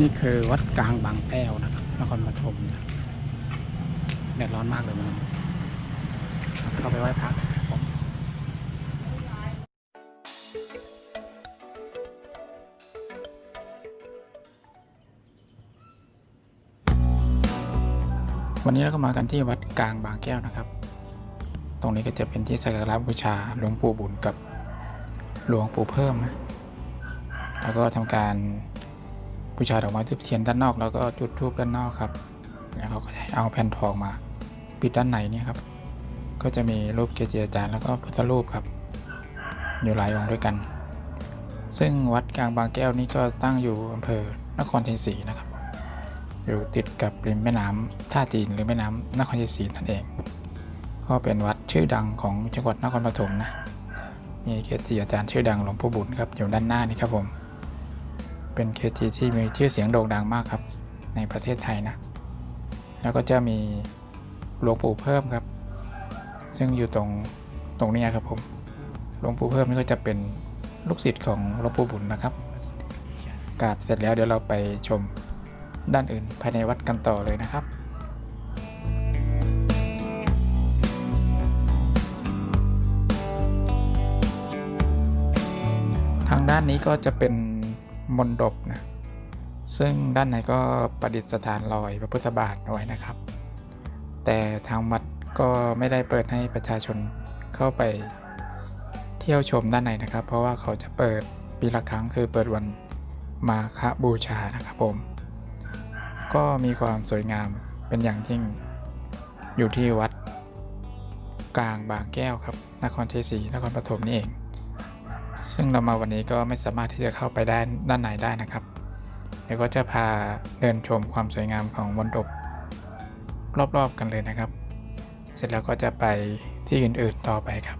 นี่คือวัดกลางบางแก้วนะครับนครปฐมนะแดดร้อนมากเลยมันเข้าไปไหว้พระวันนี้เราก็มากันที่วัดกลางบางแก้วนะครับ ตรงนี้ก็จะเป็นที่สักการะบูชาหลวงปู่บุญกับหลวงปู่เพิ่มนะแล้วก็ทำการ บูชาดอกไม้ทูบเทียนด้านนอกแล้วก็จุดธูปด้านนอกครับแล้วเขาก็ให้เอาแผ่นทองมา ปิดด้านในเนี่ยครับ ก็จะมีรูปเกจิอาจารย์แล้วก็พุทธรูปครับ อยู่หลายองค์ด้วยกัน ซึ่งวัดกลางบางแก้วนี้ก็ตั้งอยู่อำเภอนครชัยศรีนะครับ อยู่ติดกับริมแม่น้ำท่าจีนหรือแม่น้ำนครชัยศรีนั่นเอง ก็เป็นวัดชื่อดังของจังหวัดนครปฐมนะมีเกจิอาจารย์ชื่อดังหลวงพ่อบุญครับอยู่ด้านหน้านี่ครับผม เป็นเกจิที่มีชื่อเสียงโด่งดังมากครับ ในประเทศไทยนะ แล้วก็จะมีหลวงปู่เพิ่มครับ ซึ่งอยู่ตรงตรงนี้ครับผมหลวงปู่เพิ่มนี่ก็จะเป็นลูกศิษย์ของหลวงปู่บุญนะครับกราบเสร็จแล้วเดี๋ยวเราไปชมด้านอื่นภายในวัดกันต่อเลยนะครับทางด้านนี้ก็จะเป็น มณฑปนะซึ่งด้านในก็ประดิษฐานรอยพระพุทธบาทไว้นะครับ แต่ทางวัดก็ไม่ได้เปิดให้ประชาชนเข้าไปเที่ยวชมด้านในนะครับ เพราะว่าเขาจะเปิดปีละครั้งคือเปิดวันมาฆบูชานะครับผม ก็มีความสวยงามเป็นอย่างยิ่งอยู่ที่วัดกลางบางแก้วครับ นครชัยศรีนครปฐมนี่เอง ซึ่งเรามาวันนี้ก็ไม่สามารถที่จะเข้าไปได้ด้านในได้นะครับ เดี๋ยวก็จะพาเดินชมความสวยงามของมณฑปรอบๆกันเลยนะครับ เสร็จแล้วก็จะไปที่อื่นๆต่อไปครับ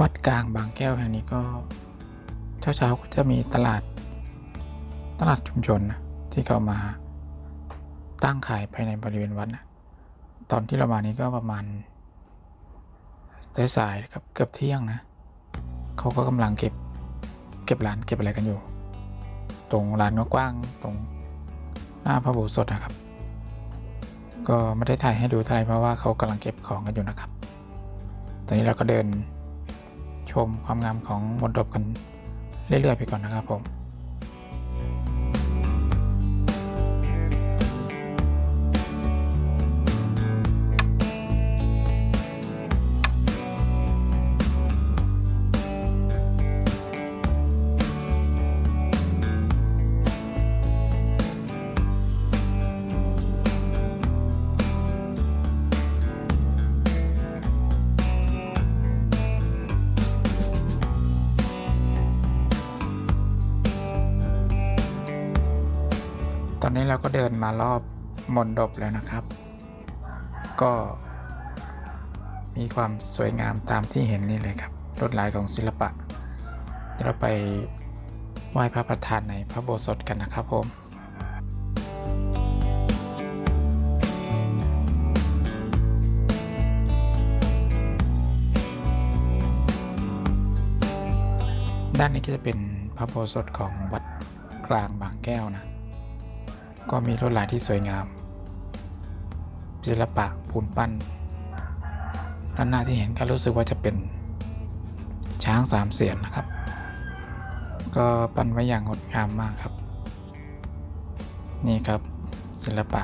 วัดกลางบางแก้วแห่งนี้ก็ เช้าๆก็จะมีตลาด ตลาดชุมชนนะ ที่เขามาตั้งขายภายในบริเวณวัดนะตอนที่เรามานี้ก็ประมาณสายๆครับเกือบเที่ยงนะเขาก็กำลังเก็บเก็บร้านเก็บอะไรกันอยู่ ตรงร้านกว้างๆตรงหน้าพระโบสถ์นะครับ ก็ไม่ได้ถ่ายให้ดูเท่าไหร่เพราะว่าเขากำลังเก็บของกันอยู่นะครับ ตอนนี้เราก็เดินชมความงามของมณฑปกันเรื่อยๆไปก่อนนะครับผม อนนี้เราก็เดินมารอบมณฑปแล้วนะครับ ก็มีความสวยงามตามที่เห็นนี่เลยครับลวดลายของศิลปะเดี๋ยวเราไปไหว้พระประธานในพระโบสถกันนะครับผมด้านนี้ก็จะเป็นพระโบสถของวัดกลางบางแก้วนะ ก็มีลวดลายที่สวยงาม ศิลปะปูนปั้น ด้านหน้าที่เห็นก็รู้สึกว่าจะเป็นช้างสามเสียนนะครับ ก็ปั้นไว้อย่างงดงามมากครับ นี่ครับศิลปะ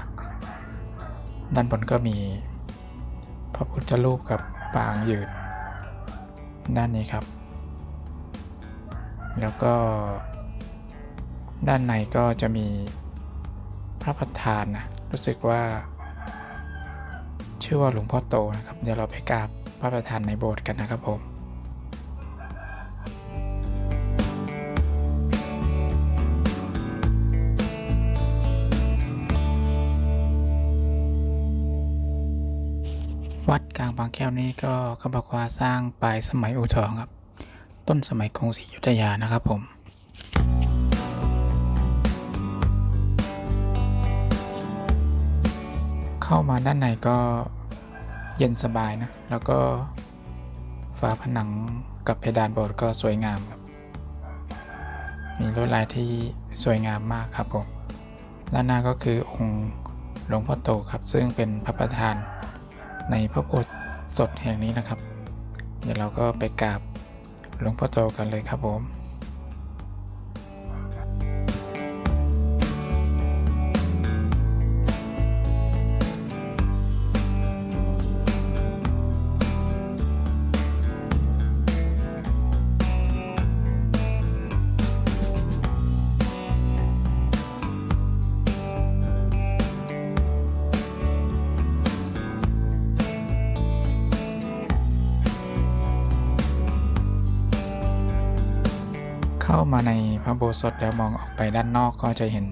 ด้านบนก็มีพระพุทธรูปกับปางยืน ด้านนี้ครับ แล้วก็ด้านในก็จะมี ระประธานนะรู้สึกว่า ชื่อว่าหลวงพ่อโตนะครับ เดี๋ยวเราไปกราบพระประธานในโบสถ์กันนะครับผมวัดกลางบางแก้วนี้ก็เขาบอกว่าสร้างปลายสมัยอู่ทองครับ ต้นสมัยกรุงศรีอยุธยานะครับผม เข้ามาด้านในก็เย็นสบายนะ แล้วก็ฝาผนังกับเพดานโบสถ์ก็สวยงามครับมีลวดลายที่สวยงามมากครับผม ด้านหน้าก็คือองค์หลวงพ่อโตครับ ซึ่งเป็นพระประธานในพระโบสถ์แห่งนี้นะครับ เดี๋ยวเราก็ไปกราบหลวงพ่อโตกันเลยครับผม มาในพระโบสถ์แล้วมองออกไปด้านนอกก็จะเห็น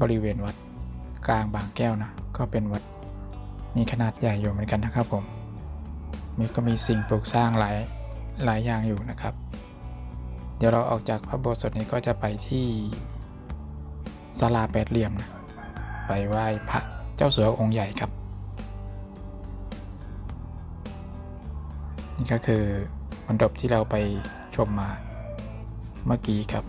บริเวณวัดกลางบางแก้วนะ ก็เป็นวัดมีขนาดใหญ่อยู่เหมือนกันนะครับผม มีก็มีสิ่งปลูกสร้างหลายหลายอย่างอยู่นะครับ เดี๋ยวเราออกจากพระโบสถ์นี้ก็จะไปที่ศาลาแปดเหลี่ยมนะไปไหว้พระเจ้าเสัวองค์ใหญ่ครับ นี่ก็คือมณฑปที่เราไปชมมา เมื่อกี้ครับ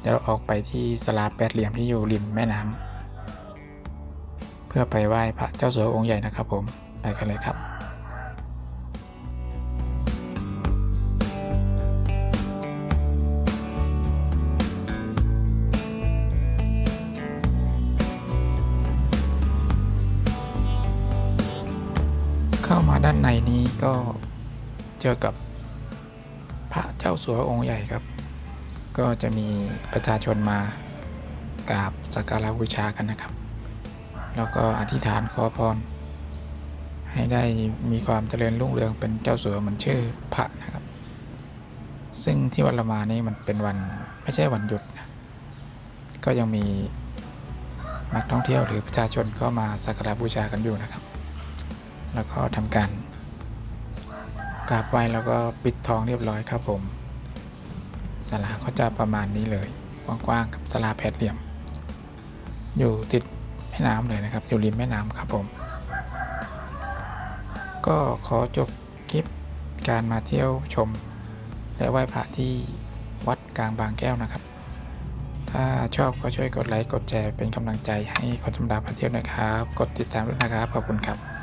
เดี๋ยวเราออกไปที่สลาแปดเหลี่ยมที่อยู่ริมแม่น้ำเพื่อไปไหว้พระเจ้าสัวองค์ใหญ่นะครับผม ไปกันเลยครับเข้ามาด้านในนี้ก็เจอกับพระเจ้าสัวองค์ใหญ่ครับ ก็จะมีประชาชนมากราบสักการะบูชากันนะครับ แล้วก็อธิษฐานขอพร ให้ได้มีความเจริญรุ่งเรืองเป็นเจ้าสัวเหมือนชื่อพระนะครับ ซึ่งที่วัดละมานี่มันเป็นวันไม่ใช่วันหยุดนะก็ยังมีนักท่องเที่ยวหรือประชาชนก็มาสักการะบูชากันอยู่นะครับ แล้วก็ทำการกราบไหว้แล้วก็ปิดทองเรียบร้อยครับผม ศาลาก็จะประมาณนี้เลยกว้างๆกับศาลาแปดเหลี่ยม อยู่ติดแม่น้ำเลยนะครับ อยู่ริมแม่น้ำครับผม ก็ขอจบคลิปการมาเที่ยวชม และไหว้พระที่วัดกลางบางแก้วนะครับ ถ้าชอบก็ช่วยกดไลค์กดแชร์เป็นกำลังใจให้คนธรรมดาพาเที่ยวนะครับ กดติดตามด้วยนะครับขอบคุณครับ